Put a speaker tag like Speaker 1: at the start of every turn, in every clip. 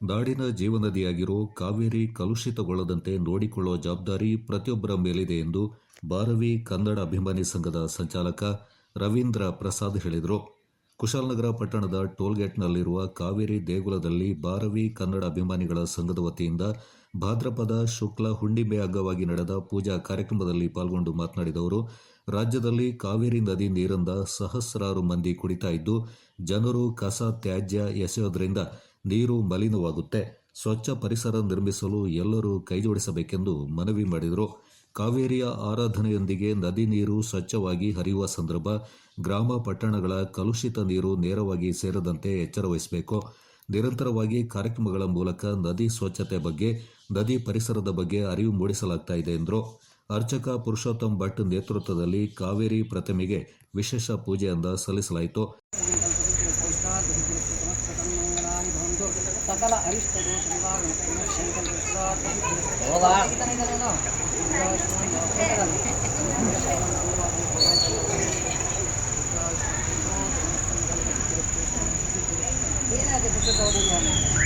Speaker 1: ನಾಡಿನ ಜೀವನದಿಯಾಗಿರೋ ಕಾವೇರಿ ಕಲುಷಿತಗೊಳ್ಳದಂತೆ ನೋಡಿಕೊಳ್ಳುವ ಜವಾಬ್ದಾರಿ ಪ್ರತಿಯೊಬ್ಬರ ಮೇಲಿದೆ ಎಂದು ಬಾರವಿ ಕನ್ನಡ ಅಭಿಮಾನಿ ಸಂಘದ ಸಂಚಾಲಕ ರವೀಂದ್ರ ಪ್ರಸಾದ್ ಹೇಳಿದರು. ಕುಶಾಲನಗರ ಪಟ್ಟಣದ ಟೋಲ್ಗೇಟ್ನಲ್ಲಿರುವ ಕಾವೇರಿ ದೇಗುಲದಲ್ಲಿ ಬಾರವಿ ಕನ್ನಡ ಅಭಿಮಾನಿಗಳ ಸಂಘದ ವತಿಯಿಂದ ಭಾದ್ರಪದ ಶುಕ್ಲ ಹುಣ್ಣಿಮೆ ಅಂಗವಾಗಿ ನಡೆದ ಪೂಜಾ ಕಾರ್ಯಕ್ರಮದಲ್ಲಿ ಪಾಲ್ಗೊಂಡು ಮಾತನಾಡಿದ ಅವರು, ರಾಜ್ಯದಲ್ಲಿ ಕಾವೇರಿ ನದಿ ನೀರಂದ ಸಹಸ್ರಾರು ಮಂದಿ ಕುಡಿತಾ ಇದ್ದು, ಜನರು ಕಸ ತ್ಯಾಜ್ಯ ಎಸೆಯೋದ್ರಿಂದ ನೀರು ಮಲಿನವಾಗುತ್ತೆ. ಸ್ವಚ್ಛ ಪರಿಸರ ನಿರ್ಮಿಸಲು ಎಲ್ಲರೂ ಕೈಜೋಡಿಸಬೇಕೆಂದು ಮನವಿ ಮಾಡಿದರು. ಕಾವೇರಿಯ ಆರಾಧನೆಯೊಂದಿಗೆ ನದಿ ನೀರು ಸ್ವಚ್ಛವಾಗಿ ಹರಿಯುವ ಸಂದರ್ಭ ಗ್ರಾಮ ಪಟ್ಟಣಗಳ ಕಲುಷಿತ ನೀರು ನೇರವಾಗಿ ಸೇರದಂತೆ ಎಚ್ಚರ ವಹಿಸಬೇಕು ನಿರಂತರವಾಗಿ ಕಾರ್ಯಕ್ರಮಗಳ ಮೂಲಕ ನದಿ ಸ್ವಚ್ಛತೆ ಬಗ್ಗೆ, ನದಿ ಪರಿಸರದ ಬಗ್ಗೆ ಅರಿವು ಮೂಡಿಸಲಾಗ್ತಾ ಇದೆ ಎಂದರು. ಅರ್ಚಕ ಪುರುಷೋತ್ತಮ್ ಭಟ್ ನೇತೃತ್ವದಲ್ಲಿ ಕಾವೇರಿ ಪ್ರತಿಮೆಗೆ ವಿಶೇಷ ಪೂಜೆಯಿಂದ ಸಲ್ಲಿಸಲಾಯಿತು.
Speaker 2: సకల అరిష్టలు ఏనాది పుట్టుకోవడం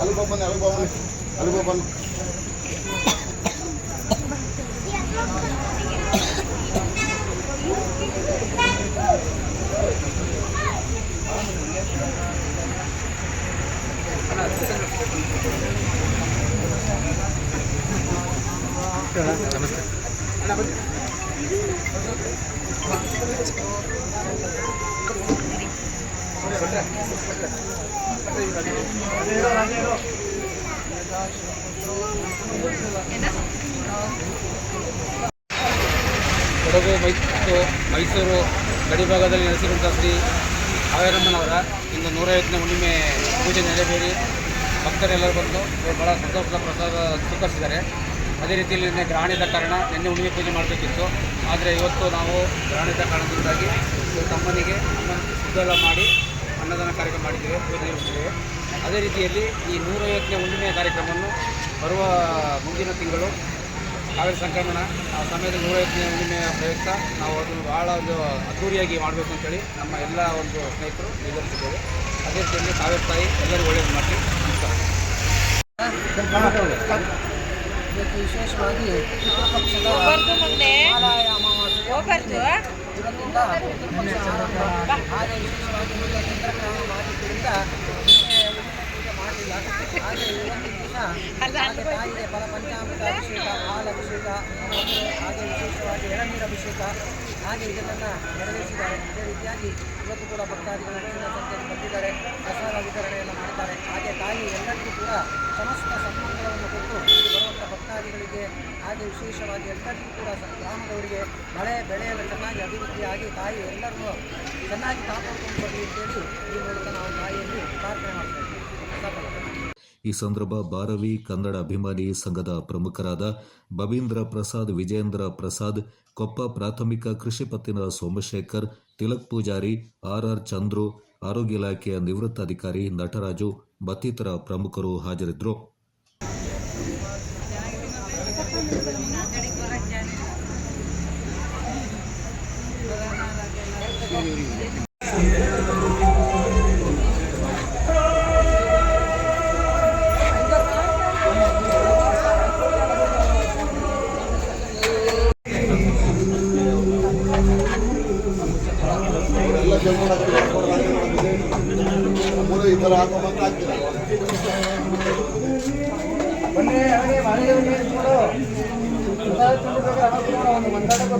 Speaker 2: అలు బాబండి
Speaker 3: అలు బాబండి అలు
Speaker 4: బాబండి నమస్తే ಕೊಡಗು, ಮೈಸೂರು ಮೈಸೂರು ಗಡಿಭಾಗದಲ್ಲಿ ನೆಲೆಸಿರುವಂಥ ಶ್ರೀ ಕಾವೇರಮ್ಮನವರ ಇಂದು ನೂರೈವತ್ತನೇ ಹುಣ್ಣಿಮೆ ಪೂಜೆ ನೆರವೇರಿ. ಭಕ್ತರೆಲ್ಲರೂ ಬಂದು ಭಾಳ ಸಂತೋಷದ ಪ್ರಸಾದ ಸ್ವೀಕರಿಸಿದ್ದಾರೆ. ಅದೇ ರೀತಿಯಲ್ಲಿ ನಿನ್ನೆ ಗ್ರಹಣದ ಕಾರಣ ನಿನ್ನೆ ಹುಣ್ಣಿಮೆ ಪೂಜೆ ಮಾಡಬೇಕಿತ್ತು. ಆದರೆ ಇವತ್ತು ನಾವು ಗ್ರಹಣದ ಕಾರಣದಿಂದಾಗಿ ತಮ್ಮನಿಗೆ ಅಮ್ಮನ ಶುದ್ಧೆಲ್ಲ ಮಾಡಿ ಅನ್ನದಾನ ಕಾರ್ಯಕ್ರಮ ಮಾಡಿದ್ದೇವೆ ಪೂಜೆ ನಿರ್ವಹಿಸಿದ್ದೇವೆ ಅದೇ ರೀತಿಯಲ್ಲಿ ಈ ನೂರೈವತ್ತನೇ ಹುಣ್ಣಿಮೆಯ ಕಾರ್ಯಕ್ರಮವನ್ನು ಬರುವ ಮುಂದಿನ ತಿಂಗಳು ಕಾವೇರಿ ಸಂಕ್ರಮಣ ಆ ಸಮಯದಲ್ಲಿ ನೂರೈವತ್ತನೇ ಹುಣ್ಣಿಮೆಯ ಪ್ರಯುಕ್ತ ನಾವು ಅದನ್ನು ಭಾಳ ಒಂದು ಅದ್ದೂರಿಯಾಗಿ ಮಾಡಬೇಕು ಅಂತೇಳಿ ನಮ್ಮ ಎಲ್ಲ ಒಂದು ಸ್ನೇಹಿತರು ನಿರ್ಧರಿಸಿದ್ದೇವೆ. ಅದೇ ರೀತಿಯಲ್ಲಿ ಕಾವೇರಿ ತಾಯಿ ಎಲ್ಲರೂ ಒಳ್ಳೆಯದು ಮಾಡಿ
Speaker 2: ಇವತ್ತು ವಿಶೇಷವಾಗಿ ಇವತ್ತಿಂದ ಆರಂಭ ಹಾಗೆ ವಿಶೇಷವಾಗಿ ಈಗ ಚಂದ್ರಗ್ರಹಣ ಮಾಡಿದ್ದರಿಂದ ನಿನ್ನೆ ಪೂಜೆ ಮಾಡಲಿಲ್ಲ ಹಾಗೆ ಇವತ್ತಿನ ದಿನ ಹಾಗೆ ತಾಯಿಗೆ ಪಂಚಾಮೃತ ಅಭಿಷೇಕ, ಹಾಲು ಅಭಿಷೇಕ, ಹಾಗೆ ವಿಶೇಷವಾಗಿ ಎಳನೀರು ಅಭಿಷೇಕ, ಹಾಗೆ ಇದನ್ನು ನೆರವೇರಿಸಿದ್ದಾರೆ. ಇದೇ ರೀತಿಯಾಗಿ ಇವತ್ತು ಕೂಡ ಭಕ್ತಾದಿಗಳು ಹೆಚ್ಚಿನ ಸಂಖ್ಯೆಯಲ್ಲಿ ಬಂದಿದ್ದಾರೆ. ಪ್ರಸಾದ ವಿತರಣೆಯನ್ನು ಮಾಡಿದ್ದಾರೆ. ಹಾಗೆ ತಾಯಿ ಎಲ್ಲರಿಗೂ ಕೂಡ ಸಮಸ್ತ ಸಂಪೂರ್ಣ ಭಕ್ತಾದಿಗಳಿಗೆ ಹಾಗೆ ವಿಶೇಷವಾಗಿ ಎಲ್ಲರಿಗೂ ಕೂಡ ಗ್ರಾಮದವರಿಗೆ ಮಳೆ, ಬೆಳೆ ಎಲ್ಲ ಚೆನ್ನಾಗಿ ಅಭಿವೃದ್ಧಿಯಾಗಿ ತಾಯಿ ಎಲ್ಲರನ್ನೂ ಚೆನ್ನಾಗಿ ಕಾಪಾಡ್ಕೊಂಡು ಬರಲಿ ಅಂತೇಳಿ ಈ ಮೂಲಕ ನಾವು ತಾಯಿಯಲ್ಲಿ ಪ್ರಾರ್ಥನೆ ಮಾಡ್ತಾ
Speaker 1: ಈ ಸಂದರ್ಭ ಬಾರವಿ ಕನ್ನಡ ಅಭಿಮಾನಿ ಸಂಘದ ಪ್ರಮುಖರಾದ ಬವೀಂದ್ರ ಪ್ರಸಾದ್ ವಿಜೇಂದ್ರ ಪ್ರಸಾದ್, ಕೊಪ್ಪ ಪ್ರಾಥಮಿಕ ಕೃಷಿ ಪತ್ತಿನ ಸೋಮಶೇಖರ್, ತಿಲಕ್ ಪೂಜಾರಿ ಆರ್ಆರ್ ಚಂದ್ರು, ಆರೋಗ್ಯ ಇಲಾಖೆಯ ನಿವೃತ್ತ ಅಧಿಕಾರಿ ನಟರಾಜು ಮತ್ತಿತರ ಪ್ರಮುಖರು ಹಾಜರಿದ್ದರು.
Speaker 3: ಈ ಥರ ಹಾಕೋ ಮಾತ್ರ ಆಗ್ತಿಲ್ಲ
Speaker 2: ಬನ್ನಿ ಹಾಗೆ ಮನೆಯಲ್ಲಿ ನೀರು ಕೊಡು ಒಂದು ಮಂದಾಟಕ್ಕೆ